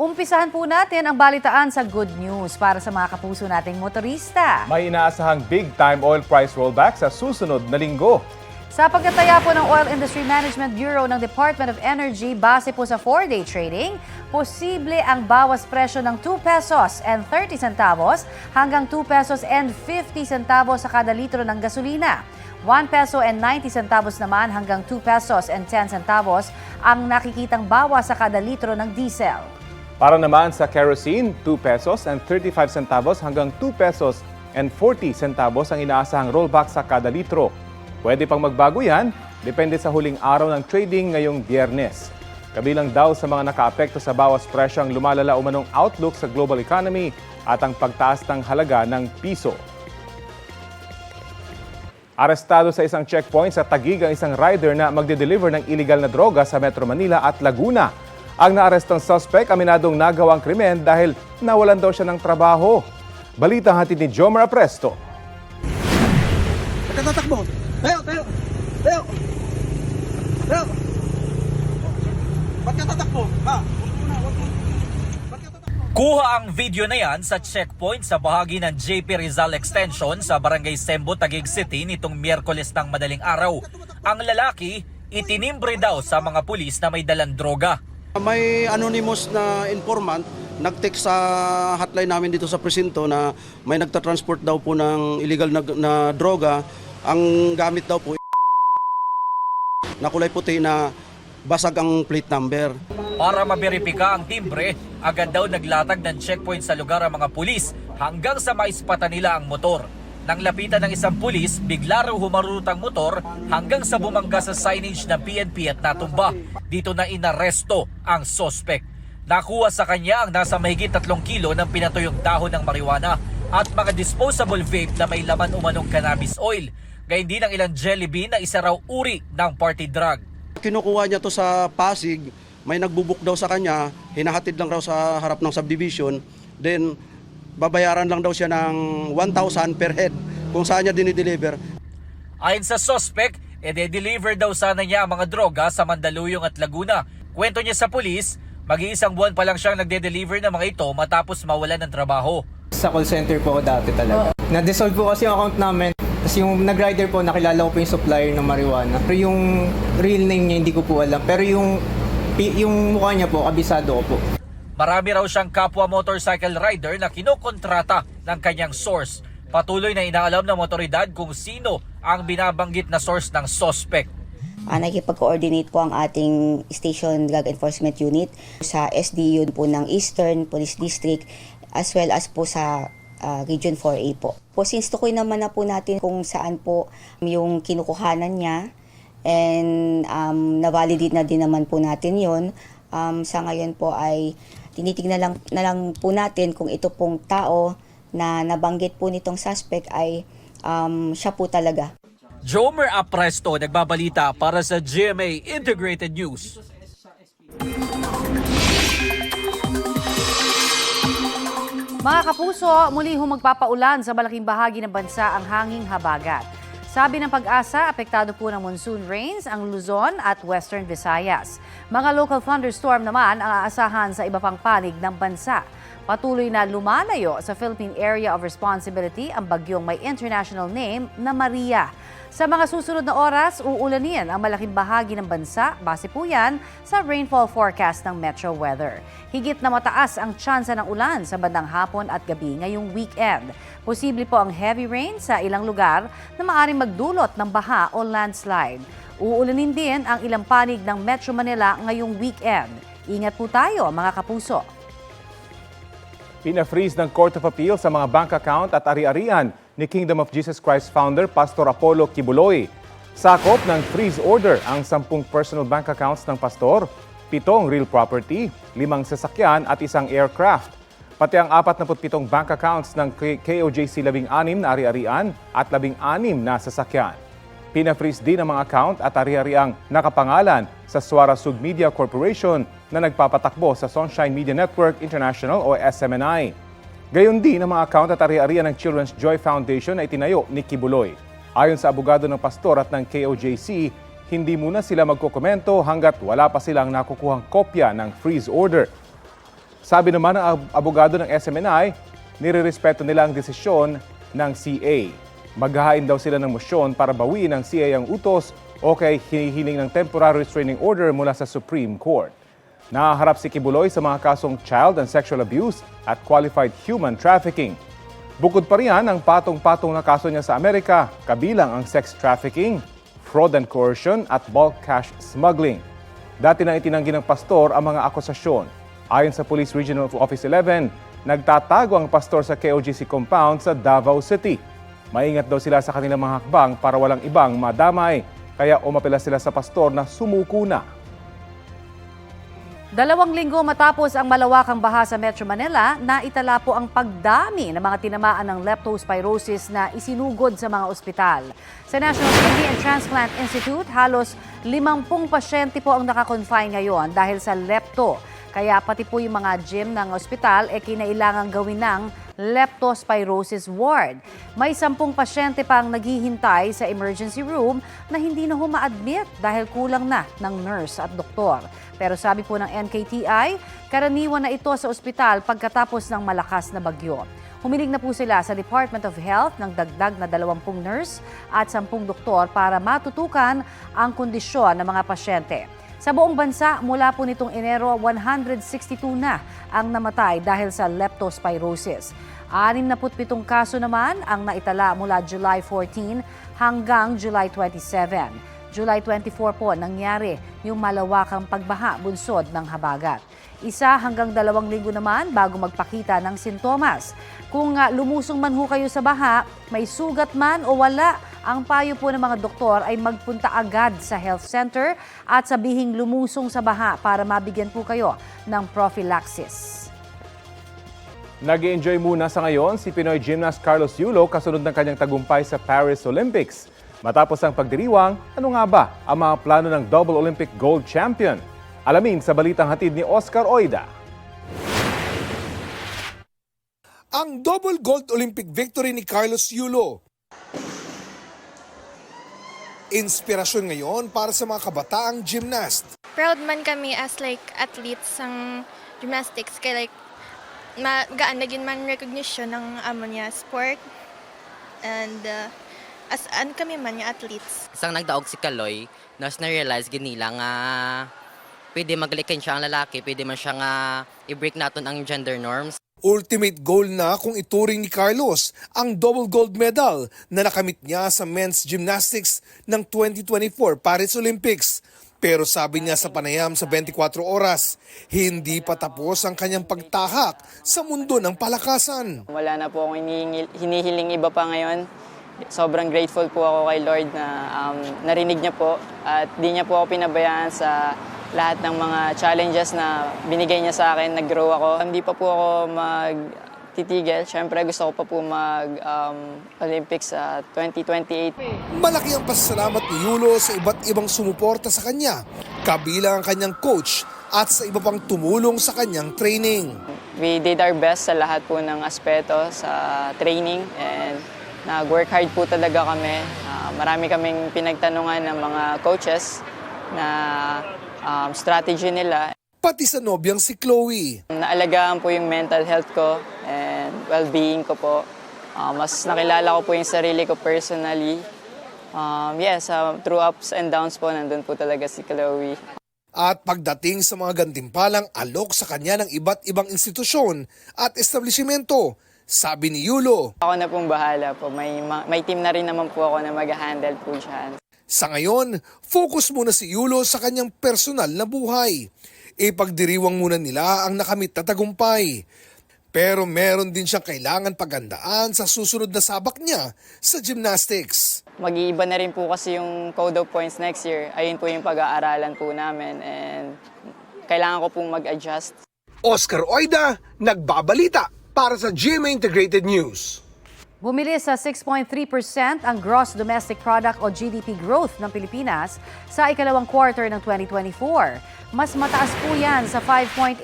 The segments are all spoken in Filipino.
Umpisahan po natin ang balitaan sa good news para sa mga kapuso nating motorista. May inaasahang big-time oil price rollback sa susunod na linggo. Sa pagkataya po ng Oil Industry Management Bureau ng Department of Energy base po sa 4-day trading, posible ang bawas presyo ng 2 pesos and 30 centavos hanggang 2 pesos and 50 centavos sa kada litro ng gasolina. 1 peso and 90 centavos naman hanggang 2 pesos and 10 centavos ang nakikitang bawas sa kada litro ng diesel. Para naman sa kerosene, 2 pesos and 35 centavos hanggang 2 pesos and 40 centavos ang inaasahang rollback sa kada litro. Pwede pang magbago yan, depende sa huling araw ng trading ngayong biyernes. Kabilang daw sa mga nakaapekto sa bawas presyo ang lumalala umanong outlook sa global economy at ang pagtaas ng halaga ng piso. Arestado sa isang checkpoint sa Taguig ang isang rider na magde-deliver ng illegal na droga sa Metro Manila at Laguna. Ang naarestong suspect aminadong nagawang krimen dahil nawalan daw siya ng trabaho. Balita hatid ni Jomar Presto. Nagtatatakbo. Tayo, tayo. Tayo. Tayo. Ba't ka tatakbo? Ha? Kuha ang video na yan sa checkpoint sa bahagi ng JP Rizal Extension sa Barangay Sembo, Taguig City nitong Miyerkules ng madaling araw. Ang lalaki, itinimbre daw sa mga pulis na may dalang droga. May anonymous na informant nag-text sa hotline namin dito sa presinto na may nagta-transport daw po ng illegal na, na droga. Ang gamit daw po na kulay puti na basag ang plate number. Para maberipika ang timbre, agad daw naglatag ng checkpoint sa lugar ang mga pulis hanggang sa maispata nila ang motor. Nang lapitan ng isang pulis, bigla raw humarurot ang motor hanggang sa bumangga sa signage ng PNP at natumba. Dito na inaresto ang sospek. Nakuha sa kanya ang nasa mahigit 3 kilo ng pinatuyong dahon ng marijuana at mga disposable vape na may laman umanong cannabis oil. Gayun din ang ilang jelly bean na isa raw uri ng party drug. Kinukuha niya to sa Pasig, may nagbubuk daw sa kanya, hinahatid lang raw sa harap ng subdivision, then babayaran lang daw siya ng 1,000 per head kung saan niya dinideliver. Ayon sa suspect, ede-deliver daw sana niya ang mga droga sa Mandaluyong at Laguna. Kwento niya sa pulis, mag-iisang buwan pa lang siyang nagde-deliver ng mga ito matapos mawalan ng trabaho. Sa call center po ako dati talaga. Na-dissolve po kasi yung account namin. Tapos yung nag-rider po, nakilala ko po yung supplier ng marijuana. Pero yung real name niya, hindi ko po alam. Pero yung, pi- yung mukha niya po, kabisado ko po. Marami raw siyang kapwa motorcycle rider na kinokontrata ng kanyang source. Patuloy na inaalam ng motoridad kung sino ang binabanggit na source ng suspect. Uh, nakikipag-coordinate po ang ating Station Drug Enforcement Unit sa SDU po ng Eastern Police District as well as po sa ah, Region 4A po. Po since tukoy naman na po natin kung saan po yung kinukuhanan niya and um, na-validate na din naman po natin yon um, sa ngayon po ay tinitignan lang, na lang po natin kung ito pong tao na nabanggit po nitong suspect ay um, siya po talaga. Jomer Apresto nagbabalita para sa GMA Integrated News. Mga kapuso, muli ho magpapaulan sa malaking bahagi ng bansa ang hanging habagat. Sabi ng pag-asa, apektado po ng monsoon rains ang Luzon at Western Visayas. Mga local thunderstorm naman ang aasahan sa iba pang panig ng bansa. Patuloy na lumalayo sa Philippine Area of Responsibility ang bagyong may international name na Maria. Sa mga susunod na oras, uulanin ang malaking bahagi ng bansa. Base po yan sa rainfall forecast ng Metro Weather. Higit na mataas ang tsansa ng ulan sa bandang hapon at gabi ngayong weekend. Posible po ang heavy rain sa ilang lugar na maaaring magdulot ng baha o landslide. Uulanin din ang ilang panig ng Metro Manila ngayong weekend. Ingat po tayo mga kapuso. Pina-freeze ng Court of Appeal sa mga bank account at ari-arian ni Kingdom of Jesus Christ founder Pastor Apollo Kibuloy. Sakop ng freeze order ang 10 personal bank accounts ng pastor, pitong real property, limang sasakyan at isang aircraft. Pati ang 47 bank accounts ng KOJC 16 na ari-arian at 16 na sasakyan. Pina-freeze din ang mga account at ari-ariang nakapangalan sa Suara Sug Media Corporation na nagpapatakbo sa Sunshine Media Network International o SMNI. Gayon din ang mga account at ari-arian ng Children's Joy Foundation na itinayo ni Kibuloy. Ayon sa abogado ng pastor at ng KOJC, hindi muna sila magkokomento hanggat wala pa silang nakukuhang kopya ng freeze order. Sabi naman ng ab- abogado ng SMNI, nirerespeto nila ang desisyon ng CA. Maghahain daw sila ng mosyon para bawiin ng CA ang utos o kay hinihiling ng temporary restraining order mula sa Supreme Court. Nahaharap si Kibuloy sa mga kasong child and sexual abuse at qualified human trafficking. Bukod pa riyan ang patong-patong na kaso niya sa Amerika, kabilang ang sex trafficking, fraud and coercion at bulk cash smuggling. Dati na itinanggi ng pastor ang mga akusasyon. Ayon sa Police Regional Office 11, nagtatago ang pastor sa KOGC compound sa Davao City. Maingat daw sila sa kanilang mga hakbang para walang ibang madamay, kaya umapela sila sa pastor na sumuko na. Dalawang linggo matapos ang malawakang baha sa Metro Manila, naitala po ang pagdami ng mga tinamaan ng leptospirosis na isinugod sa mga ospital. Sa National Kidney and Transplant Institute, halos 50 pasyente po ang nakakonfine ngayon dahil sa lepto. Kaya pati po yung mga gym ng ospital e kinailangan gawin ng leptospirosis ward. May sampung pasyente pang naghihintay sa emergency room na hindi na huma-admit dahil kulang na ng nurse at doktor. Pero sabi po ng NKTI, karaniwan na ito sa ospital pagkatapos ng malakas na bagyo. Humiling na po sila sa Department of Health ng dagdag na 20 nurse at 10 doktor para matutukan ang kondisyon ng mga pasyente. Sa buong bansa, mula po nitong Enero, 162 na ang namatay dahil sa leptospirosis. 67 kaso naman ang naitala mula July 14 hanggang July 27. July 24 po nangyari yung malawakang pagbaha bunsod ng habagat. Isa hanggang dalawang linggo naman bago magpakita ng sintomas. Kung ah, lumusong man ho kayo sa baha, may sugat man o wala, ang payo po ng mga doktor ay magpunta agad sa health center at sabihing lumusong sa baha para mabigyan po kayo ng prophylaxis. nag enjoy muna sa ngayon si Pinoy gymnast Carlos Yulo kasunod ng kanyang tagumpay sa Paris Olympics. Matapos ang pagdiriwang, ano nga ba ang mga plano ng double Olympic gold champion? Alamin sa balitang hatid ni Oscar Oida. ang double gold Olympic victory ni Carlos Yulo. Inspirasyon ngayon para sa mga kabataang gymnast. proud man kami as like athletes sang gymnastics kay like magaan na gid man recognition ng amo niya sport and uh, as an kami man nga athletes isang nagdaog si Kaloy, nas na-realize gid nila nga pwede maglikin siya ang lalaki, pwede man siya nga i-break naton ang gender norms. Ultimate goal na kung ituring ni Carlos ang double gold medal na nakamit niya sa men's gymnastics ng 2024 Paris Olympics. Pero sabi niya sa panayam sa 24 oras, hindi pa tapos ang kanyang pagtahak sa mundo ng palakasan. Wala na po akong hinihiling iba pa ngayon. Sobrang grateful po ako kay Lord na um, narinig niya po at di niya po ako pinabayaan sa lahat ng mga challenges na binigay niya sa akin. Nag-grow ako. Hindi pa po ako magtitigil. Siyempre gusto ko pa po mag-Olympics sa 2028. Malaki ang pasasalamat ni Yulo sa iba't ibang sumuporta sa kanya, kabilang ang kanyang coach at sa iba pang tumulong sa kanyang training. We did our best sa lahat po ng aspeto sa training and nag-work hard po talaga kami. Ah, marami kaming pinagtanungan ng mga coaches na um, strategy nila. Pati sa nobyang si Chloe. Naalagaan po yung mental health ko and well-being ko po. Ah, mas nakilala ko po yung sarili ko personally. Um, yes, ah, through ups and downs po, nandun po talaga si Chloe. At pagdating sa mga gantimpalang alok sa kanya ng iba't ibang institusyon at establishmento, sabi ni Yulo, Ako na pong bahala po. May, ma- may team na rin naman po ako na mag-handle po dyan. Sa ngayon, focus muna si Yulo sa kanyang personal na buhay. Ipagdiriwang muna nila ang nakamit na tagumpay. Pero meron din siyang kailangan pagandaan sa susunod na sabak niya sa gymnastics. Mag-iiba na rin po kasi yung code of points next year. Ayun po yung pag-aaralan po namin and kailangan ko pong mag-adjust. Oscar Oida, nagbabalita para sa GMA Integrated News. Bumili sa 6.3% ang gross domestic product o GDP growth ng Pilipinas sa ikalawang quarter ng 2024. Mas mataas po yan sa 5.8%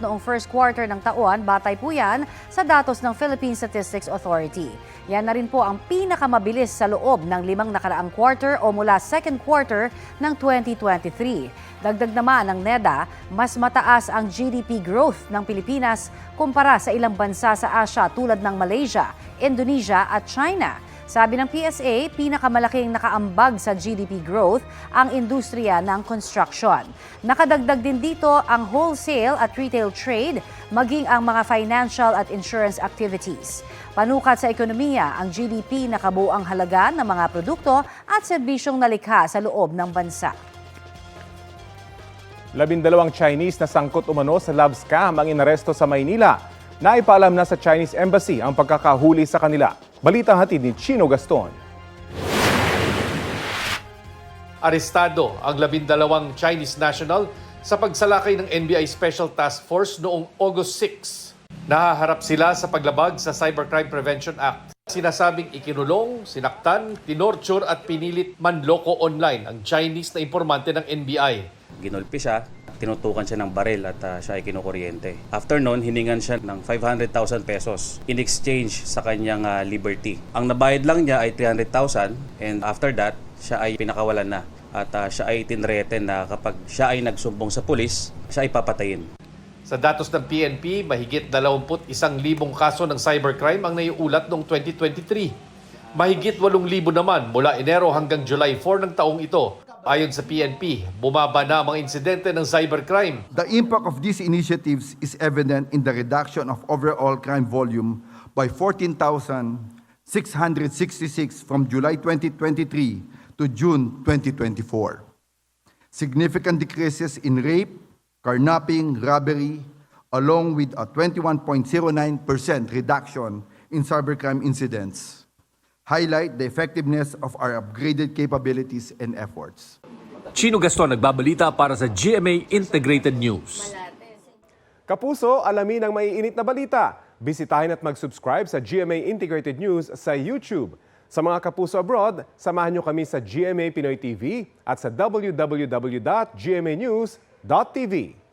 noong first quarter ng taon. Batay po yan sa datos ng Philippine Statistics Authority. Yan na rin po ang pinakamabilis sa loob ng limang nakaraang quarter o mula second quarter ng 2023. Dagdag naman ng NEDA, mas mataas ang GDP growth ng Pilipinas kumpara sa ilang bansa sa Asia tulad ng Malaysia, Indonesia at China. Sabi ng PSA, pinakamalaking nakaambag sa GDP growth ang industriya ng construction. Nakadagdag din dito ang wholesale at retail trade, maging ang mga financial at insurance activities. Panukat sa ekonomiya ang GDP na kabuang halaga ng mga produkto at serbisyong nalikha sa loob ng bansa. Labindalawang Chinese na sangkot umano sa love scam ang inaresto sa Maynila. Naipaalam na sa Chinese Embassy ang pagkakahuli sa kanila. Balita hatid ni Chino Gaston. Arestado ang labindalawang Chinese national sa pagsalakay ng NBI Special Task Force noong August 6. Nahaharap sila sa paglabag sa Cybercrime Prevention Act. Sinasabing ikinulong, sinaktan, tinorture at pinilit manloko online ang Chinese na impormante ng NBI. Ginulpi siya, tinutukan siya ng baril at ah, siya ay kinukuryente. After noon, hiningan siya ng 500,000 pesos in exchange sa kanyang ah, liberty. Ang nabayad lang niya ay 300,000 and after that, siya ay pinakawalan na. At ah, siya ay tinreten na kapag siya ay nagsumbong sa pulis, siya ay papatayin. Sa datos ng PNP, mahigit 21,000 kaso ng cybercrime ang naiulat noong 2023. Mahigit 8,000 naman mula Enero hanggang July 4 ng taong ito. Ayon sa PNP, bumaba na ang mga insidente ng cybercrime. The impact of these initiatives is evident in the reduction of overall crime volume by 14,666 from July 2023 to June 2024. Significant decreases in rape, carnapping, robbery, along with a 21.09% reduction in cybercrime incidents, highlight the effectiveness of our upgraded capabilities and efforts. Chino Gaston nagbabalita para sa GMA Integrated News. Kapuso, alamin ang maiinit na balita. Bisitahin at mag-subscribe sa GMA Integrated News sa YouTube. Sa mga kapuso abroad, samahan nyo kami sa GMA Pinoy TV at sa www.gmanews.tv.